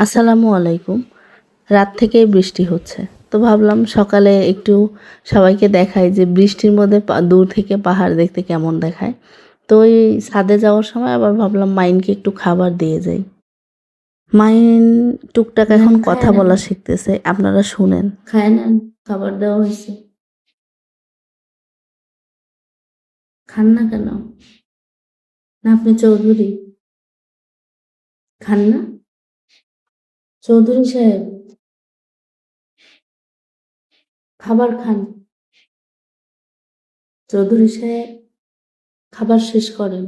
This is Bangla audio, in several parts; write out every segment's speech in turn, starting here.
আসসালামু আলাইকুম। রাত থেকেই বৃষ্টি হচ্ছে। তো ভাবলাম সকালে একটু সবাইকে দেখাই যে বৃষ্টির মধ্যে দূর থেকে পাহাড় দেখতে কেমন দেখায়। তো ওই ছাদে যাওয়ার সময় আবার ভাবলাম মাইনকে একটু খাবার দিয়ে যাই। মাইন টুকটাক এখন কথা বলা শিখতেছে। আপনারা শুনেন। খায় না খাবার দেওয়া হয়েছে। খান না কেন? না আপনি চৌধুরী। খান না? চৌধুরী সাহেব, খাবার খান। চৌধুরী সাহেব, খাবার শেষ করেন।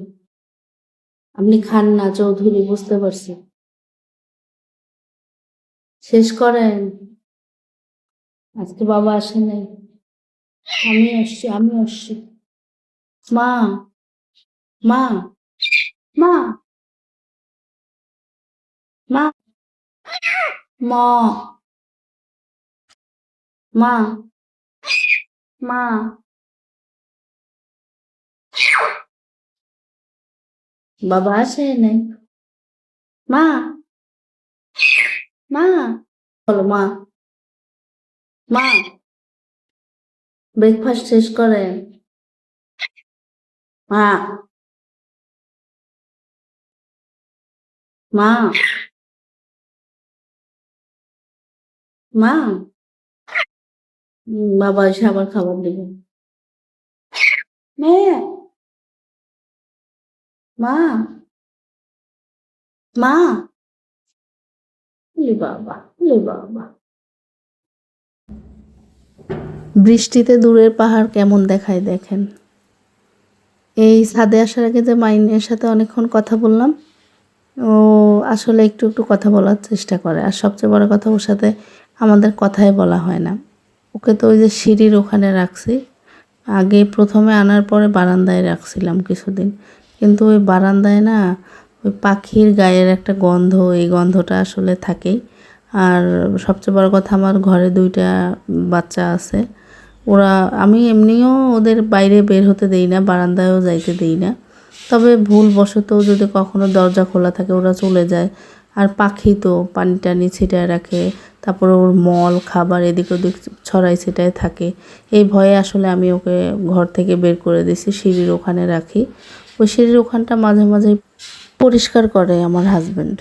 আপনি খান না, চৌধুরী, বুঝতে পারছি। শেষ করেন। আজকে বাবা আসে নাই। আমি আসছি আমি আসছি। মা মা মা মা। মা মা মা বাবা আসে নাই মা মা বলো মা মা ব্রেকফাস্ট শেষ করেন মা মা মা? বাবা এসে আবার খাবার দেবে মা? মা? বাবা। বৃষ্টিতে দূরের পাহাড় কেমন দেখায় দেখেন। এই ছাদে আসার আগে যে মাইনের সাথে অনেকক্ষণ কথা বললাম, ও আসলে একটু একটু কথা বলার চেষ্টা করে। আর সবচেয়ে বড় কথা ওর সাথে আমাদের কথাই বলা হয় না। ওকে তো ওই যে সিঁড়ির ওখানে রাখছি। আগে প্রথমে আনার পরে বারান্দায় রাখছিলাম কিছুদিন। কিন্তু ওই বারান্দায় না ওই পাখির গায়ের একটা গন্ধ, এই গন্ধটা আসলে থাকেই। আর সবচেয়ে বড় কথা আমার ঘরে দুইটা বাচ্চা আছে। ওরা, আমি এমনিও ওদের বাইরে বের হতে দেই না, বারান্দায়ও যাইতে দেই না। তবে ভুলবশত যদি কখনো দরজা খোলা থাকে, ওরা চলে যায়। আর পাখি তো পানি টানি ছিটায় রাখে তারপরে ওর মল, খাবার এদিক ওদিক ছড়াই সেটাই থাকে। এই ভয়ে আসলে আমি ওকে ঘর থেকে বের করে দিছি সিঁড়ির ওখানে রাখি। ওই সিঁড়ির ওখানটা মাঝে মাঝে পরিষ্কার করে আমার হাজবেন্ড